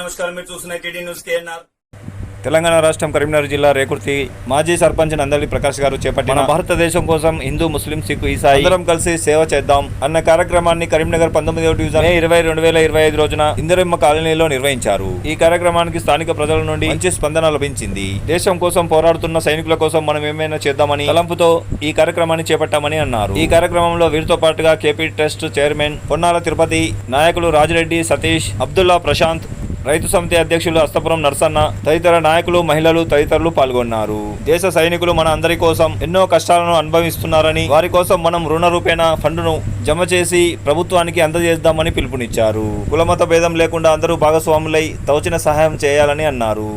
నమస్కారం. మీరు చూస్తున్న టీడీ న్యూస్ కేఎన్ఆర్ తెలంగాణ రాష్ట్రం కరీంనగర్ జిల్లా రేకుర్తి మాజీ సర్పంచ్ నందలి ప్రకాష్ గారు చేపట్టిన మన భారతదేశం కోసం హిందూ ముస్లిం సిక్ ఈసాయి అందరం కలిసి సేవ చేద్దాం అన్న కార్యక్రమాన్ని కరీంనగర్ పంతొమ్మిదవ డివిజన్ మే ఇరవై రెండు వేల ఇరవై ఐదు రోజున ఇందిరమ్మ కాలనీలో నిర్వహించారు. ఈ కార్యక్రమానికి స్థానిక ప్రజల నుండి మంచి స్పందన లభించింది. దేశం కోసం పోరాడుతున్న సైనికుల కోసం మనం ఏమైనా చేద్దామని తలంపుతో ఈ కార్యక్రమాన్ని చేపట్టామని అన్నారు. ఈ కార్యక్రమంలో వీరితో పాటుగా KP trust chairman Ponnala Tirupati నాయకులు రాజిరెడ్డి సతీష్ అబ్దుల్లా ప్రశాంత్ రైతు సమితి అధ్యక్షులు అస్తపురం నర్సన్న తదితర నాయకులు మహిళలు తదితరులు పాల్గొన్నారు. దేశ సైనికులు మన అందరి కోసం ఎన్నో కష్టాలను అనుభవిస్తున్నారని వారి కోసం మనం రుణ రూపేణ ఫండును జమ చేసి ప్రభుత్వానికి అందజేద్దామని పిలుపునిచ్చారు. కులమత భేదం లేకుండా అందరూ భాగస్వాములై తవచిన సహాయం చేయాలని అన్నారు.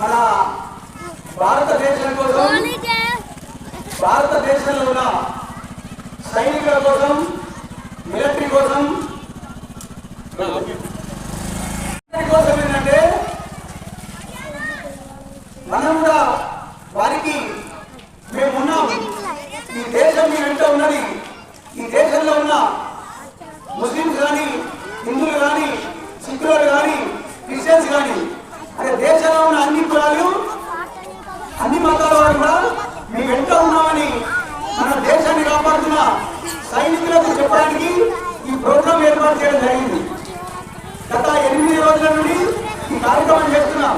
మన భారతదేశం కోసం భారతదేశంలో ఉన్న సైనికుల కోసం మిలిటరీ కోసం మిలిటరీ కోసం ఏంటంటే మనం కూడా వారికి మేము ఉన్నాం ఈ దేశం మీ వెంట ఉన్నది ఈ దేశంలో ఉన్న ముస్లింస్ కానీ హిందువులు కానీ సిక్కులు కానీ క్రిస్టియన్స్ కానీ అదే దేశంలో ఉన్న అన్ని కులాలు అన్ని మతాల వారు కూడా మీ వెంట ఉన్నామని మన దేశాన్ని కాపాడుతున్న సైనికులకు చెప్పడానికి ఈ ప్రోగ్రాం ఏర్పాటు చేయడం జరిగింది గత ఎనిమిది రోజుల నుండి ఈ కార్యక్రమం చేస్తున్నాం.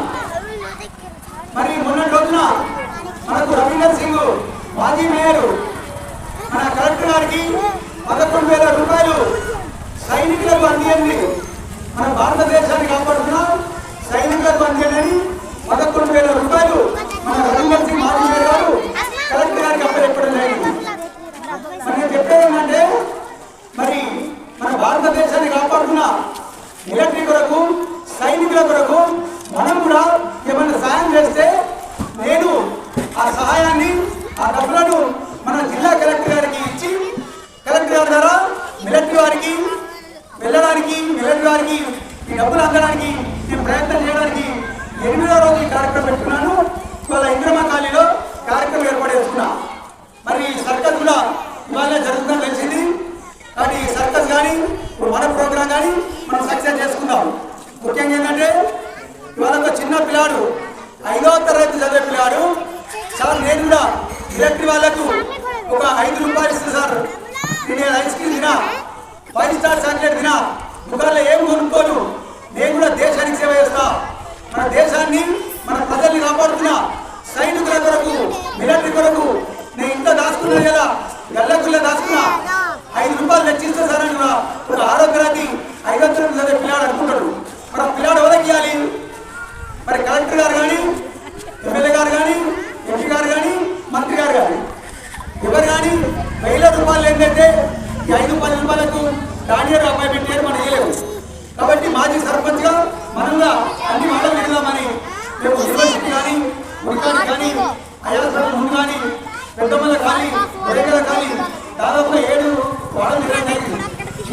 మరి మొన్నటి రోజున మనకు రవీందర్ సింగ్ మాజీ మేయర్ మన కలెక్టర్ గారికి పదకొండు వేల రూపాయలు సైనికులకు అందియండి. మన భారతదేశాన్ని కాపాడుతున్న సైనికులకు అందియండి. పదకొండు వేల రూపాయలు మన రవీందర్ సింగ్ మాజీ మేయర్ గారు కలెక్టర్ గారికి అప్పచెప్పడం జరిగింది. మరి చెప్పేది ఏంటంటే మరి మన భారతదేశాన్ని కాపాడుతున్న మిలిటరీ కొరకు కొరకు మనం కూడా ఏమైనా సహాయం చేస్తే నేను ఆ సహాయాన్ని ఆ డబ్బులను మన జిల్లా కలెక్టర్ గారికి ఇచ్చి కలెక్టర్ గారి ద్వారా మిలిటరీ వారికి వెళ్ళడానికి మిలిటరీ వారికి ఈ డబ్బులు అందడానికి ప్రయత్నం చేయడానికి ఎనిమిదో రోజు ఈ కార్యక్రమం పెట్టుకున్నాను ఇవాళ ఇంద్రమ కాలనీలో కార్యక్రమం ఏర్పాటు చేసుకున్నా మరి ఈ సర్కస్ కూడా ఇవాళ జరుగుతుందని తెలిసింది కానీ ఈ సర్కస్ కానీ ఇప్పుడు మన ప్రోగ్రాం కానీ మనం సక్సెస్ చేసుకుందాం ముఖ్యంగా ఏంటంటే ఇవాళ ఒక చిన్న పిల్లాడు ఐదో తరగతి చదివే పిల్లాడు సార్ నేను కూడా మిలిటరీ వాళ్ళకు ఒక ఐదు రూపాయలు ఇస్తుంది సార్. నేను ఐస్ క్రీమ్ తినా ఫైవ్ స్టార్ చాక్లెట్ తినా దుకాణంలో ఏం కొనుక్కోను? నేను కూడా దేశానికి సేవ చేస్తా. మన దేశాన్ని మన ప్రజల్ని కాపాడుతున్నా సైనికుల కొరకు మిలిటరీ కొరకు నేను ఇంత దాచుకున్నాను కదా గల్లకుల్లో దాచుకున్నా. ఐదు రూపాయలు తెచ్చిస్తే సార్ అని కూడా ఒక ఆరోగ్యరాతి ఐదు వందలు చదివే పిల్లాడు అనుకుంటాడు మరి ఆ పిల్లాడు ఎవరికి ఇవ్వాలి మరి కలెక్టర్ గారు కానీ ఎమ్మెల్యే గారు కానీ ఎంపీ గారు కానీ మంత్రి గారు కానీ ఎవరు కానీ వేల రూపాయలు ఏంటంటే ఈ ఐదు పది రూపాయలకు డానియర్ అబ్బాయి పెట్టారు మనం చేయలేము కాబట్టి మాజీ సర్పంచ్గా మనంగా అన్ని మండలం వెళ్దామని మేము యూనివర్సిటీ కానీ ఉడికాని కానీ అయాసరం కానీ పెద్దమ్మల కానీ ఒరేకల కానీ దాదాపు ఏడు వాడలు నిర్ణయించింది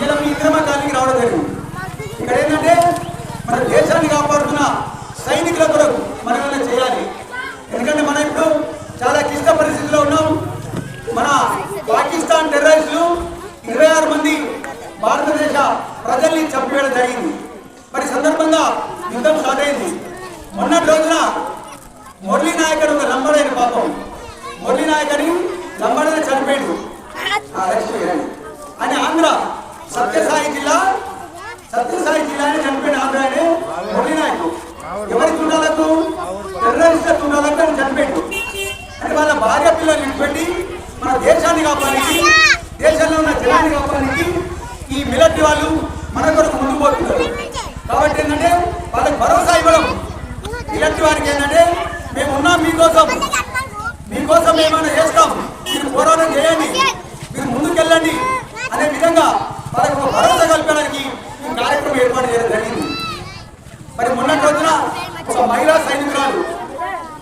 ఇలా మీ ఇంద్రమ రావడం జరిగింది. ఇక్కడ ఏంటంటే మన దేశాన్ని కాపాడుతున్న సైనికుల కొరకు మనం ఏమైనా చేయాలి. ఎందుకంటే మనం ఇప్పుడు చాలా క్లిష్ట పరిస్థితిలో ఉన్నాం. మన పాకిస్తాన్ టెర్రరిస్టులు ఇరవై ఆరు మంది భారతదేశ ప్రజల్ని చంపేయడం జరిగింది. మరి సందర్భంగా యుద్ధం స్టార్ట్ అయింది. మొన్నటి రోజున మురళీ నాయకుడు ఒక లంబడైన పాపం. మురళీ నాయక్ లంబడైన చనిపోయాడు అని ఆంధ్ర సత్యసాయి జిల్లా సత్యసాయి జిల్లాని చనిపోయిన ఆంధ్ర ఆయన మురళీ నాయకుడు. ఎవరి తుండాలకు? టెర్రరిస్ట్ తుండాలకు ఆయన చనిపోయాడు అంటే వాళ్ళ భార్య పిల్లలు నిలబెట్టి మన దేశాన్ని కాపాడానికి దేశంలో ఉన్న జనాన్ని కాపాడానికి ఈ మిలిటరీ వాళ్ళు మన కొరకు ముందుకు పోతున్నారు. కాబట్టి ఏంటంటే వాళ్ళకి భరోసా ఇవ్వడం. మిలిటరీ వారికి ఏంటంటే మీకోసం. మీకోసం ఏమైనా చేస్తాం. మీరు పోరాటం చేయండి. మీరు ముందుకెళ్ళండి. అనే విధంగా వాళ్ళకి భరోసా కల్పడానికి ఈ కార్యక్రమం ఏర్పాటు చేయడం జరిగింది. మరి మొన్నటి రోజున ఒక మహిళా సైనికురాలు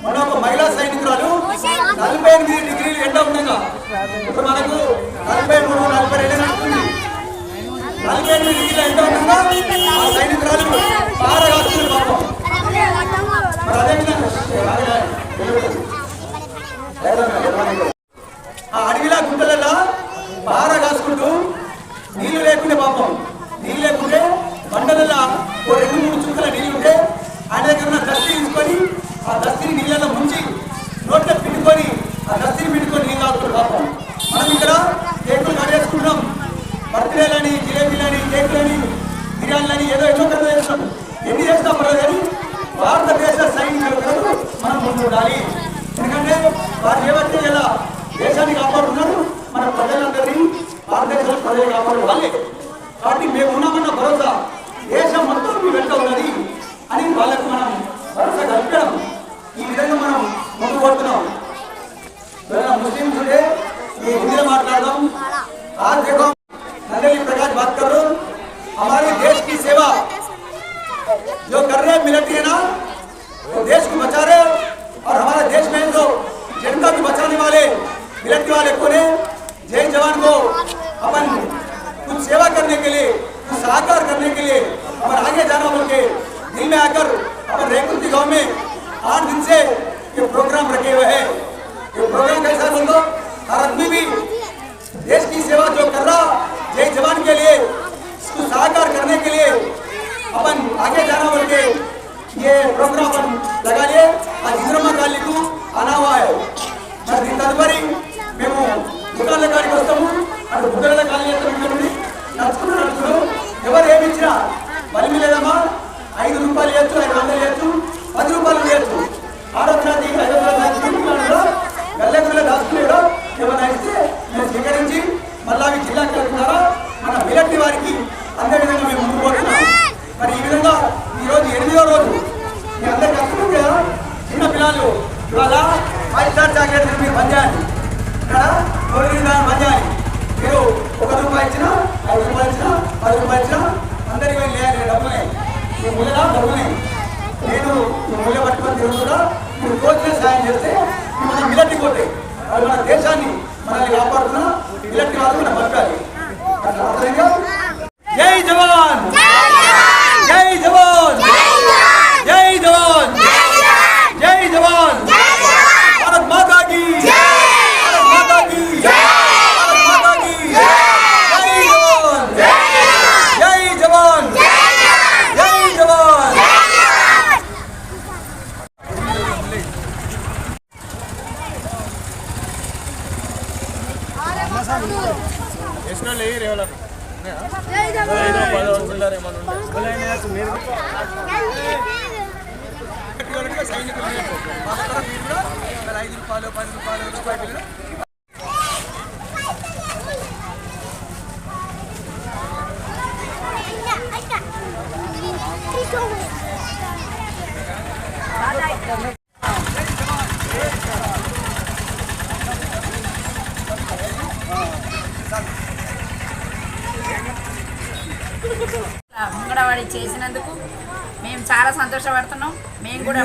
మన ఒక మహిళా సైనికురాలు నలభై ఎనిమిది డిగ్రీలు ఎండ ఉండగా ఇప్పుడు మనకు నలభై మూడు నలభై రెండు నలభై ఎనిమిది డిగ్రీల ఎండ ఉండగా ఆ సైనికురాలు బాగా కాస్తుంది పాపం మరి అదేవిధంగా ఆ అడవిలా గుంటలలో బాగా కాసుకుంటూ నీళ్ళు లేకుంటే పాపం నీళ్ళు లేకుంటే బండలలో ఓ రెండు మూడు చుక్కల నీళ్ళు ఉంటే ఆయన దగ్గర ఉన్న దస్తి తీసుకొని ఆ దస్తిని నీళ్ళలో ముంచి నోట్లో పిండుకొని ఆ దస్తిని పిండుకొని నీళ్ళు తాగుతాడు పాపం మనం ఇక్కడ కేకులు కట్టేసుకుంటాం మిఠాయిలని జిలేబీలని కేకులని బిర్యానీలని ఏదో ఏదో కదా చేస్తాం. ఎన్ని చేస్తాం బ్రదర్? కానీ భారతదేశ సైనికులకు మనం ముందుండాలి. ఎందుకంటే వారు ఏవైతే ఇలా దేశాన్ని కాపాడుతున్నారు మన ప్రజలందరినీ భారతదేశంలో ప్రజలు కాపాడుకోవాలి కాబట్టి మేము ఉన్నామన్న భరోసా దేశం మొత్తం మీ వెంట ఉన్నది అని వాళ్ళకు మనం భరోసా కల్పించడం ఈ విధంగా మనం ముందు పడుతున్నాం ముస్లింస్ ఉంటే ఈ హిందీలో మాట్లాడడం ఆ కూడా మీరు కోచిన సాయం చేస్తే ఇవి మన మిలట్టి పోతాయి అది మన దేశాన్ని మనల్ని కాపాడుతున్న మిలట్టి వాళ్ళు మనం బతకాలి అట్లా అర్థమైందా? జై జవాన్ జై జవాన్ జై జవాన్ జై జవాన్ భారత్ మాతా కీ భారత్ మాతా కీ భారత్ మాతా కీ జై జవాన్ జై జవాన్ జై జవాన్ ఐదు రూపాయలు పది రూపాయలు. రూపాయలు. అంగన్వాడీ చేసినందుకు మేము చాలా సంతోషపడుతున్నాం మేము కూడా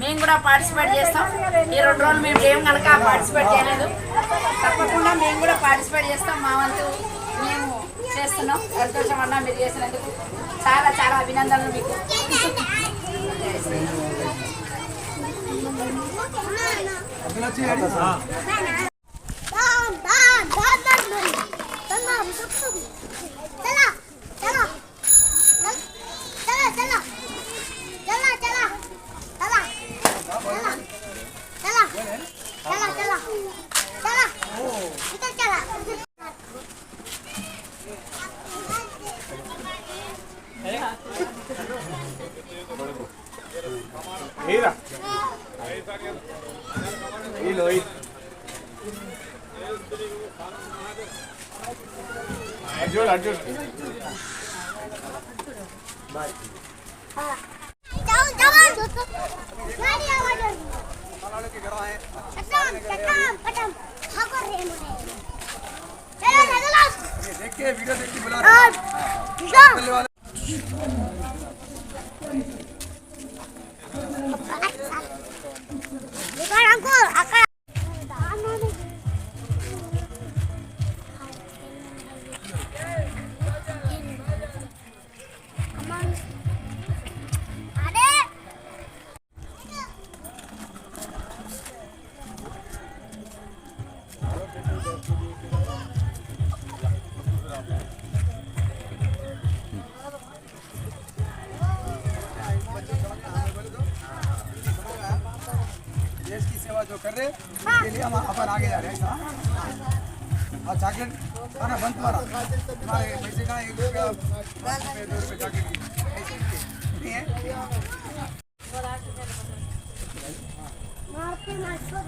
మేము కూడా పార్టిసిపేట్ చేస్తాం ఈ రెండు రోజులు మేము ఏం కనుక పార్టిసిపేట్ చేయలేదు తప్పకుండా మేము కూడా పార్టిసిపేట్ చేస్తాం మా వంతు మేము చేస్తున్నాం సంతోషం అన్నా మీరు చేసినందుకు చాలా చాలా అభినందనలు మీకు देखिए वीडियो देख के बुला रहे हैं। માટે એની આપણ આગે જા રહે આ જાકેટ અને બંધ મારા મારે પૈસે કાંઈ એક રૂપિયા દો રૂપિયા જાકેટ की मारते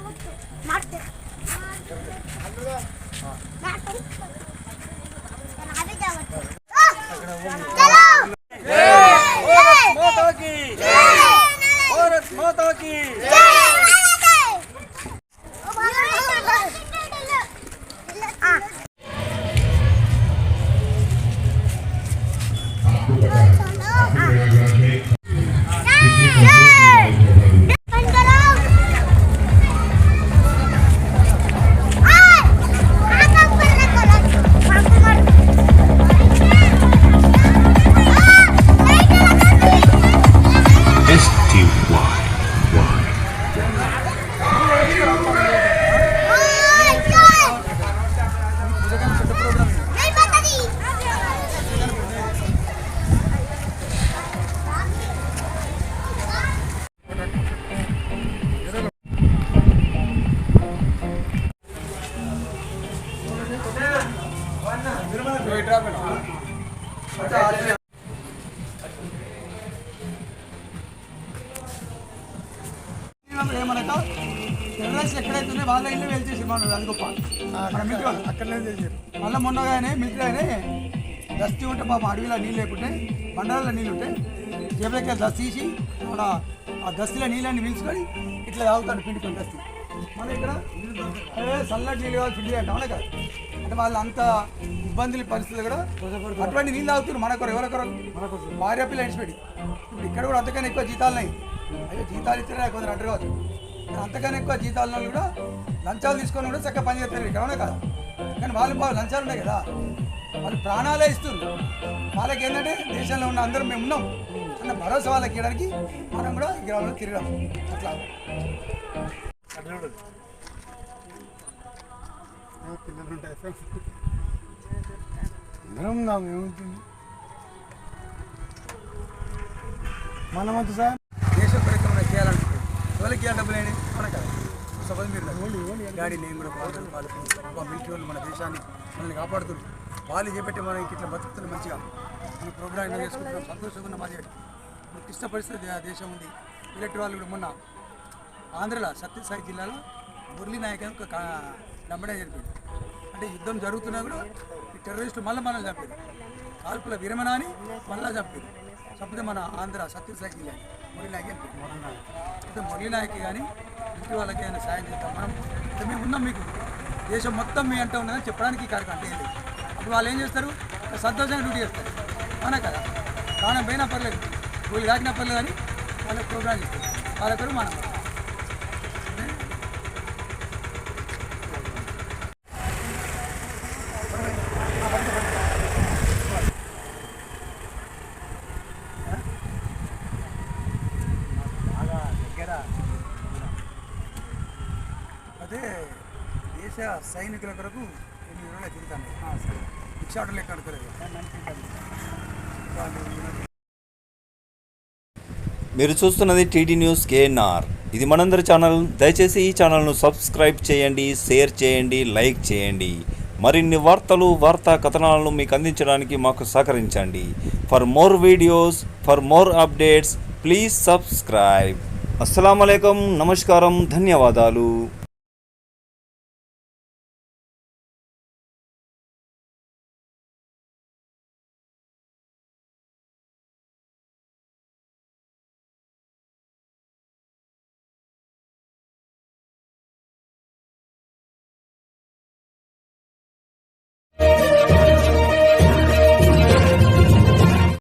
मारते मारते मारते గొప్ప. మన వాళ్ళు అక్కడనే చేసారు మళ్ళీ మొన్నగానే అయినా దస్తి ఉంటే పాపం అడవిలో నీళ్ళు లేకుంటే బండారాల్లో నీళ్ళు ఉంటే జేబులకి దస్తి తీసి మన ఆ దస్తిలో నీళ్ళని పీల్చుకొని ఇట్లా తాగుతాడు పిండుకొని దస్తి మన ఇక్కడ అదే చల్లటి నీళ్ళు కావాలి ఫిల్లి అంటే కదా? అంటే వాళ్ళు అంత ఇబ్బందుల పరిస్థితులు కూడా అటువంటి నీళ్ళు తాగుతున్నారు మనకొరు ఎవరొకరు భార్య పిల్ల ఇడిచిపెట్టి. ఇప్పుడు ఇక్కడ కూడా అంతకన్నా ఎక్కువ జీతాలు ఉన్నాయి. అయ్యో జీతాలు ఇస్తే కొందరు అంటారు కావచ్చు. కానీ అంతకన్నా ఎక్కువ జీతాల కూడా లంచాలు తీసుకొని కూడా చక్కగా పని చేస్తారు ఇక్కడ అవునా కదా? కానీ వాళ్ళు బాగా లంచాలు ఉన్నాయి కదా. వాళ్ళు ప్రాణాలే ఇస్తున్నారు వాళ్ళకి ఏంటంటే దేశంలో ఉన్న అందరం మేము ఉన్నాం. అన్న భరోసా వాళ్ళకి ఇవ్వడానికి మనం కూడా గ్రామంలో తిరగడం అట్లా. అందరం ఏముంటుంది? మన సార్. దేశ పరిక్రమణ చేయాలనుకుంటే ఎవరికి డబ్బులు ఏంటి మన కదా? సపోజ్ మీరు డాడీ నేను కూడా పాల్గొని వాళ్ళు మిలిటరీ వాళ్ళు మన దేశాన్ని మనల్ని కాపాడుతున్నారు. వాళ్ళు చేపట్టి మనం ఇట్లా బతుకుతున్నాం మంచిగా. మన ప్రోగ్రామ్ ఎన్నో చేసుకుంటున్నాం. సంతోషంగా ఉన్న మాది మనకి పరిస్థితి దేశం ఉంది. మిలిటరీ వాళ్ళు కూడా మొన్న ఆంధ్రలో సత్యసాయి జిల్లాలో మురళీ నాయక్ అని ఒక నమ్మడం జరిపింది అంటే యుద్ధం జరుగుతున్నా కూడా ఈ టెర్రరిస్టులు మళ్ళీ మనల్ని చంపారు. కాల్పుల విరమణ అని మళ్ళీ చంపారు. చంపితే మన ఆంధ్ర సత్యసాయి జిల్లా మురళీ నాయక్ మురళీ నాయక్ కానీ ఇంటి వాళ్ళకి అయినా సాయం చేద్దాం మనం అంటే మేము ఉన్నాం మీకు. దేశం మొత్తం మీ అంట ఉన్నదని చెప్పడానికి ఈ కార్యక్రమం అంటే అప్పుడు వాళ్ళు ఏం చేస్తారు? సంతోషంగా డ్యూటీ చేస్తారు. మన కదా? ప్రాణం పోయినా పర్లేదు. వీళ్ళు కాకినా పర్లేదు అని వాళ్ళకి ప్రోగ్రామ్ చేస్తారు. వాళ్ళొకరు మనం దేశ సైనికుల కొరకు ఎన్ని రోజులు తిరుగుతాను భిక్షాటం లెక్క అనుకోలేదు మీరు చూస్తున్నది టీడీ న్యూస్ కేఎన్ఆర్. ఇది మనందరి ఛానల్. దయచేసి ఈ ఛానల్ను సబ్స్క్రైబ్ చేయండి షేర్ చేయండి లైక్ చేయండి. మరిన్ని వార్తలు వార్తా కథనాలను మీకు అందించడానికి మాకు సహకరించండి. For more videos for more updates please subscribe. అస్సలం నమస్కారం. ధన్యవాదాలు.